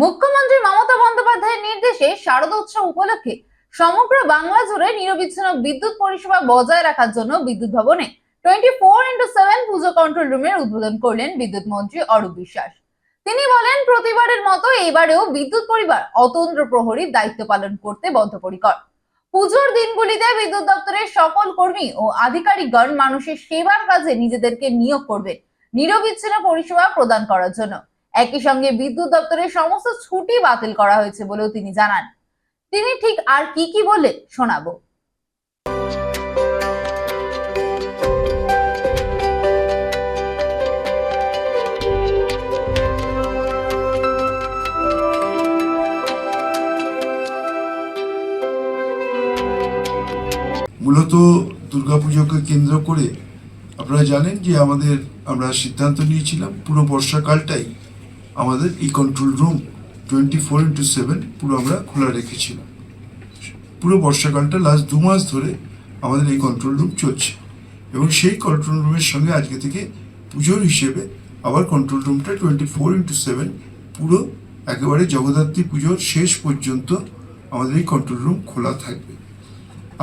মুখ্যমন্ত্রী মমতা বন্দ্যোপাধ্যায়ের নির্দেশে শারদ উৎসব উপলক্ষে সমগ্র বাংলা জুড়ে নিরবিচ্ছিন্ন বিদ্যুৎ পরিষেবা বজায় রাখার জন্য বিদ্যুৎ ভবনে twenty four into seven puja control রুমের উদ্বোধন করলেন বিদ্যুৎ মন্ত্রী অরূপ বিশ্বাস। তিনি বলেন, প্রতিবারের মতো এবারেও বিদ্যুৎ পরিবার অতন্ত্র প্রহরীর দায়িত্ব পালন করতে বদ্ধপরিকর। পুজোর দিনগুলিতে বিদ্যুৎ দপ্তরের সকল কর্মী ও আধিকারিকগণ মানুষের সেবার কাজে নিজেদেরকে নিয়োগ করবেন নিরবিচ্ছিন্ন পরিষেবা প্রদান করার জন্য। একই সঙ্গে বিদ্যুৎ দপ্তরের সমস্ত ছুটি বাতিল করা হয়েছে বলেও তিনি জানান। তিনি ঠিক আর কি কি বলে শোনাবো। মূলত দুর্গাপুজোকে কেন্দ্র করে আপনারা জানেন যে আমাদের, আমরা সিদ্ধান্ত নিয়েছিলাম পুরো বর্ষাকালটাই আমাদের এই control room twenty four into seven পুরো আমরা খোলা রেখেছিলাম। পুরো বর্ষাকালটা লাস্ট দু মাস ধরে আমাদের এই কন্ট্রোল রুম চলছে এবং সেই কন্ট্রোল রুমের সঙ্গে আজকে থেকে পুজোর হিসেবে আবার কন্ট্রোল রুমটা টোয়েন্টি ফোর ইন্টু সেভেন পুরো একেবারে জগদ্ধাত্রী পুজোর শেষ পর্যন্ত আমাদের এই কন্ট্রোল রুম খোলা থাকবে।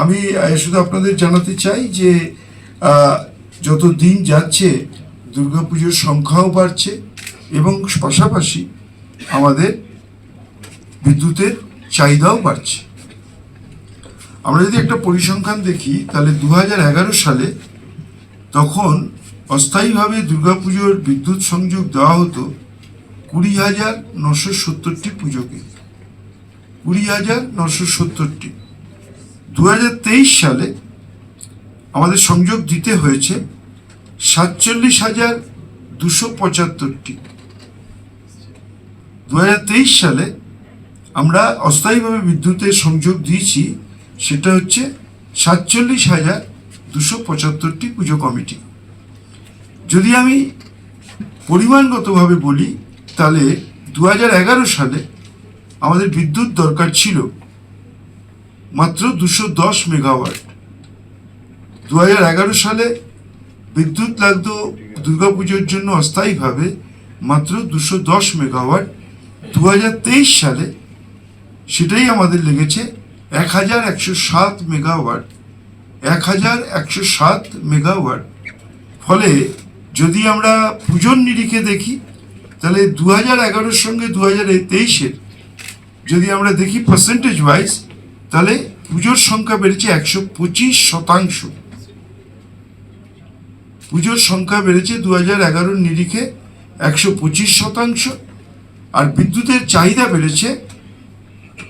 আমি শুধু আপনাদের জানাতে চাই যে যত দিন যাচ্ছে দুর্গাপুজোর সংখ্যাও বাড়ছে এবং পাশাপাশি আমাদের বিদ্যুতের চাহিদাও বাড়ছে। আমরা যদি একটা পরিসংখ্যান দেখি, তাহলে দু হাজার এগারো সালে তখন অস্থায়ীভাবে দুর্গাপুজোর বিদ্যুৎ সংযোগ দেওয়া হতো কুড়ি হাজার নশো সত্তরটি পুজোকে। কুড়ি হাজার নশো সত্তরটি। দু হাজার তেইশ সালে আমাদের সংযোগ দিতে হয়েছে সাতচল্লিশ হাজার দুশো পঁচাত্তরটি। দু হাজার তেইশ সালে আমরা অস্থায়ীভাবে বিদ্যুতের সংযোগ দিয়েছি, সেটা হচ্ছে সাতচল্লিশ হাজার দুশো পঁচাত্তরটি পুজো কমিটি। যদি আমি পরিমাণগতভাবে বলি, তাহলে দু হাজার এগারো সালে আমাদের বিদ্যুৎ দরকার ছিল মাত্র দুশো দশ মেগাওয়াট। দু হাজার এগারো সালে বিদ্যুৎ লাগতো দুর্গাপুজোর জন্য অস্থায়ীভাবে মাত্র দুশো দশ মেগাওয়াট। দু হাজার তেইশ সালে সেটাই আমাদের লেগেছে এক হাজার একশো সাত মেগাওয়াট, এক হাজার একশো সাত মেগাওয়াট। ফলে যদি আমরা পুজোর নিরিখে দেখি, তাহলে দু হাজার এগারোর সঙ্গে দু হাজার তেইশের যদি আমরা দেখি পার্সেন্টেজ ওয়াইজ তাহলে পুজোর সংখ্যা বেড়েছে একশো পঁচিশ শতাংশ। পুজোর সংখ্যা বেড়েছে দু হাজার এগারোর নিরিখে একশো পঁচিশ শতাংশ। আর বিদ্যুতের চাহিদা বেড়েছে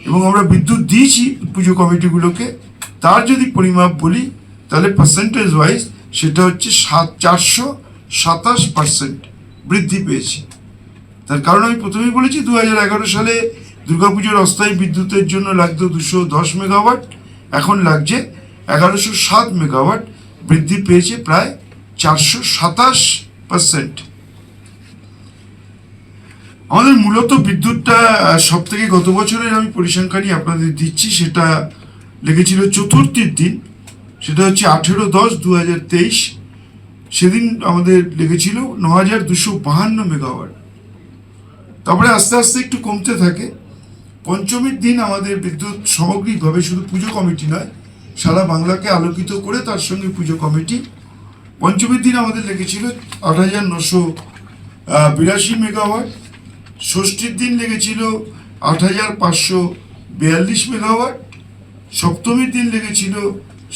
এবং আমরা বিদ্যুৎ দিয়েছি পুজো কমিটিগুলোকে, তার যদি পরিমাপ বলি, তাহলে পার্সেন্টেজ ওয়াইজ সেটা হচ্ছে সাত, চারশো সাতাশ পার্সেন্ট বৃদ্ধি পেয়েছে। তার কারণ আমি প্রথমেই বলেছি দু হাজার এগারো সালে দুর্গাপুজোর অস্থায়ী বিদ্যুতের জন্য লাগতো দুশো দশ মেগাওয়াট, এখন লাগছে এগারোশো সাত মেগাওয়াট বৃদ্ধি পেয়েছে প্রায় চারশো সাতাশ পার্সেন্ট আমাদের মূলত বিদ্যুৎটা সব থেকে গত বছরের আমি পরিসংখ্যানই আপনাদের দিচ্ছি, সেটা লেগেছিল চতুর্থীর দিন, সেটা হচ্ছে আঠেরো দশ দু হাজার তেইশ। সেদিন আমাদের লেগেছিল ন হাজার দুশো বাহান্ন মেগাওয়াট। তারপরে আস্তে আস্তে একটু কমতে থাকে। পঞ্চমীর দিন আমাদের বিদ্যুৎ সামগ্রিকভাবে শুধু পুজো কমিটি নয়, সারা বাংলাকে আলোকিত করে তার সঙ্গে পুজো কমিটি। পঞ্চমীর দিন আমাদের লেগেছিল আট হাজার নশো বিরাশি মেগাওয়াট। ষষ্ঠীর দিন লেগেছিল আট হাজার পাঁচশো বিয়াল্লিশ মেগাওয়াট, সপ্তমীর দিন লেগেছিল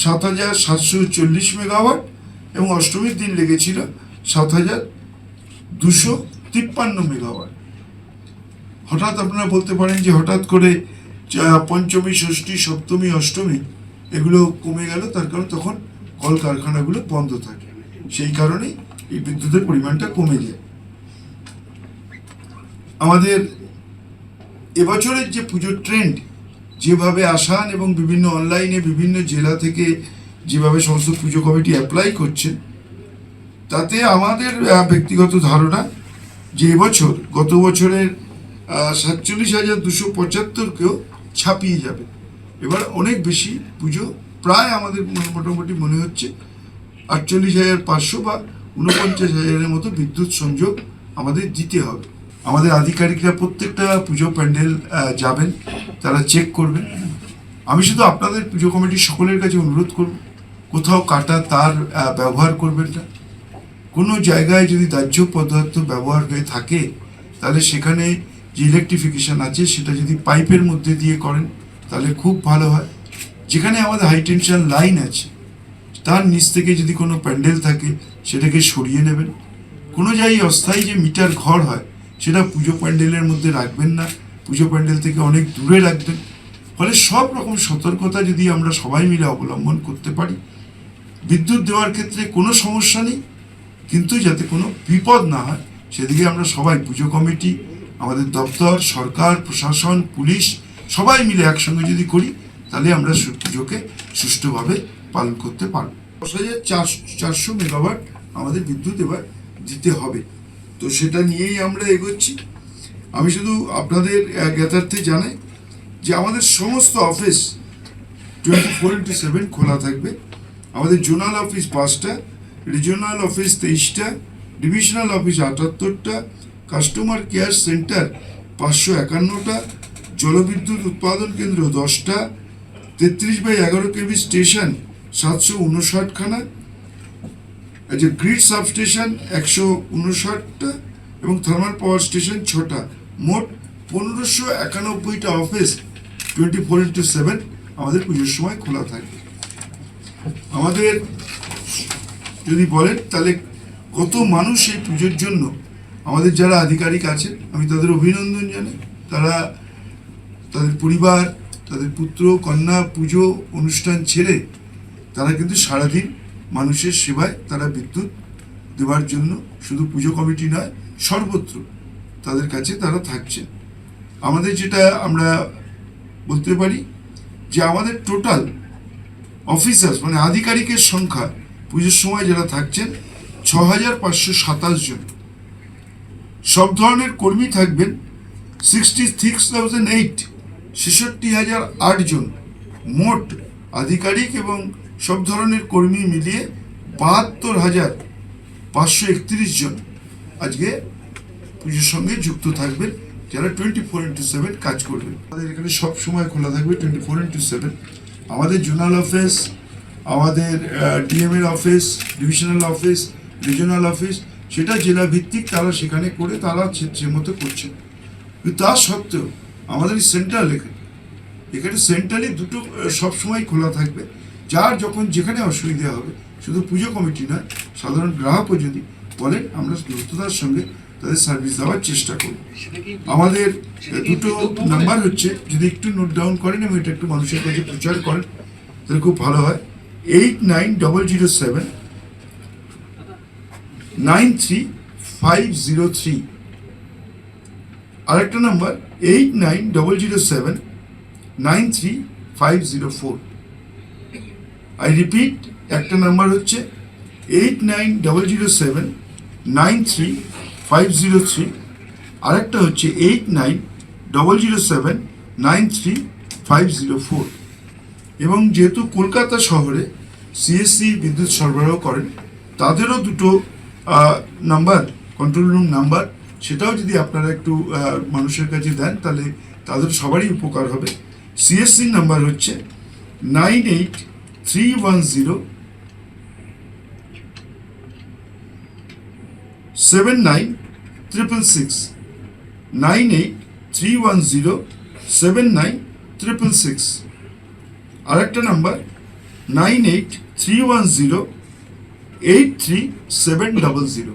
সাত হাজার সাতশো চল্লিশ মেগাওয়াট এবং অষ্টমীর দিন লেগেছিল সাত হাজার দুশো তিপ্পান্ন মেগাওয়াট। হঠাৎ আপনারা বলতে পারেন যে হঠাৎ করে পঞ্চমী, ষষ্ঠী, সপ্তমী, অষ্টমী এগুলো কমে গেল, তার কারণ তখন কলকারখানাগুলো বন্ধ থাকে। সেই কারণেই এই বিদ্যুতের পরিমাণটা কমে যায়। আমাদের এবছরের যে পুজোর ট্রেন্ড যেভাবে আসান এবং বিভিন্ন অনলাইনে বিভিন্ন জেলা থেকে যেভাবে সমস্ত পুজো কমিটি অ্যাপ্লাই করছেন, তাতে আমাদের ব্যক্তিগত ধারণা যে এবছর, গত বছরের সাতচল্লিশ হাজার দুশো পঁচাত্তরকেও ছাপিয়ে যাবে। এবার অনেক বেশি পুজো প্রায় আমাদের মোটামুটি মনে হচ্ছে আটচল্লিশ হাজার পাঁচশো বা উনপঞ্চাশ হাজারের মতো বিদ্যুৎ সংযোগ আমাদের দিতে হবে। আমাদের আধিকারিকরা প্রত্যেকটা পুজো প্যান্ডেল যাবেন, তারা চেক করবেন। আমি শুধু আপনাদের পুজো কমিটির সকলের কাছে অনুরোধ করব, কোথাও কাটা তার ব্যবহার করবেন না। কোনো জায়গায় যদি দাহ্য পদার্থ ব্যবহার হয়ে থাকে, তাহলে সেখানে যে ইলেকট্রিফিকেশন আছে, সেটা যদি পাইপের মধ্যে দিয়ে করেন, তাহলে খুব ভালো হয়। যেখানে আমাদের হাই টেনশন লাইন আছে, তার নিচ থেকে যদি কোনো প্যান্ডেল থাকে, সেটাকে সরিয়ে নেবেন। কোনো জায়গায় অস্থায়ী যে মিটার ঘর হয় সেটা পুজো প্যান্ডেলের মধ্যে রাখবেন না। পুজো প্যান্ডেল থেকে অনেক দূরে রাখবেন। ফলে সব রকম সতর্কতা যদি আমরা সবাই মিলে অবলম্বন করতে পারি, বিদ্যুৎ দেওয়ার ক্ষেত্রে কোনো সমস্যা নেই, কিন্তু যাতে কোনো বিপদ না হয়, সেদিকে আমরা সবাই, পুজো কমিটি, আমাদের দপ্তর, সরকার, প্রশাসন, পুলিশ, সবাই মিলে একসঙ্গে যদি করি, তাহলে আমরা পুজোকে সুষ্ঠুভাবে পালন করতে পারব। দশ হাজার চারশো মেগাওয়াট আমাদের বিদ্যুৎ এবার দিতে হবে। তো সেটা নিয়েই আমরা এগোচ্ছি। আমি শুধু আপনাদের জ্ঞাতার্থে জানাই যে আমাদের সমস্ত office twenty four into seven খোলা থাকবে। আমাদের জোনাল অফিস পাঁচটা রিজিওনাল অফিস তেইশটা ডিভিশনাল অফিস আটাত্তরটা কাস্টমার কেয়ার সেন্টার পাঁচশো একান্নটা, জলবিদ্যুৎ উৎপাদন কেন্দ্র দশটা, তেত্রিশ বাই এগারো কেবি স্টেশন সাতশো উনষাটখানা যে গ্রিড সাবস্টেশন একশো উনষাটটা এবং থার্মাল পাওয়ার স্টেশন ছটা। মোট পনেরোশো একানব্বইটা office twenty four into seven আমাদের পুজোর সময় খোলা থাকে। আমাদের যদি বলেন তাহলে কত মানুষ এই পুজোর জন্য আমাদের যারা আধিকারিক আছেন, আমি তাদের অভিনন্দন জানাই। তারা তাদের পরিবার, তাদের পুত্র, কন্যা পুজো অনুষ্ঠান ছেড়ে তারা কিন্তু সারাদিন মানুষের সেবায় তারা বিদ্যুৎ দেওয়ার জন্য শুধু পুজো কমিটি নয়, সর্বত্র তাদের কাছে তারা থাকছেন। আমাদের যেটা আমরা বলতে পারি যে আমাদের টোটাল অফিসার্স মানে আধিকারিকের সংখ্যা পুজোর সময় যারা থাকছেন ছ হাজার পাঁচশো সাতাশ জন। সব ধরনের কর্মী থাকবেন সিক্সটি সিক্স থাউজেন্ড এইট ছেষট্টি হাজার আট জন। মোট আধিকারিক এবং সব ধরনের কর্মী মিলিয়ে বাহাত্তর হাজার পাঁচশো একত্রিশ জন আজকে পুজোর সঙ্গে যুক্ত থাকবেন, যারা টোয়েন্টি ফোর ইন্টু সেভেন কাজ করবেন। আমাদের এখানে সব সময় খোলা থাকবে টোয়েন্টি ফোর ইন্টু সেভেন আমাদের জোনাল অফিস, আমাদের ডিএম এর office, divisional office regional office, সেটা জেলা ভিত্তিক তারা সেখানে করে তারা মতো করছে। কিন্তু তা সত্ত্বেও আমাদের সেন্ট্রাল এখানে। এখানে সেন্ট্রালি দুটো সবসময় খোলা থাকবে। যার যখন যেখানে অসুবিধা হবে, শুধু পুজো কমিটি নয়, সাধারণ গ্রাহকও যদি বলেন, আমরা দ্রুততার সঙ্গে তাদের সার্ভিস দেওয়ার চেষ্টা করব। আমাদের দুটো নাম্বার হচ্ছে, যদি একটু নোট ডাউন করেন এবং এটা একটু মানুষের কাছে প্রচার করেন, তাহলে খুব ভালো হয়। Eight nine double zero seven nine three five zero three আরেকটা number eight nine double zero seven nine three five zero four I repeat একটা নাম্বার হচ্ছে eight nine double zero seven nine three five zero three আরেকটা হচ্ছে eight nine double zero seven nine three five zero four এবং যেহেতু কলকাতা শহরে CSC বিদ্যুৎ সরবরাহ করেন, তাদেরও দুটো নাম্বার কন্ট্রোল রুম নাম্বার সেটাও যদি আপনারা একটু মানুষের কাছে দেন, তাহলে তাদের সবারই উপকার হবে। সিএসসির নাম্বার হচ্ছে nine eight three one zero seven nine triple six nine eight three one zero seven nine triple six আরেকটা number nine eight three one zero eight three seven double zero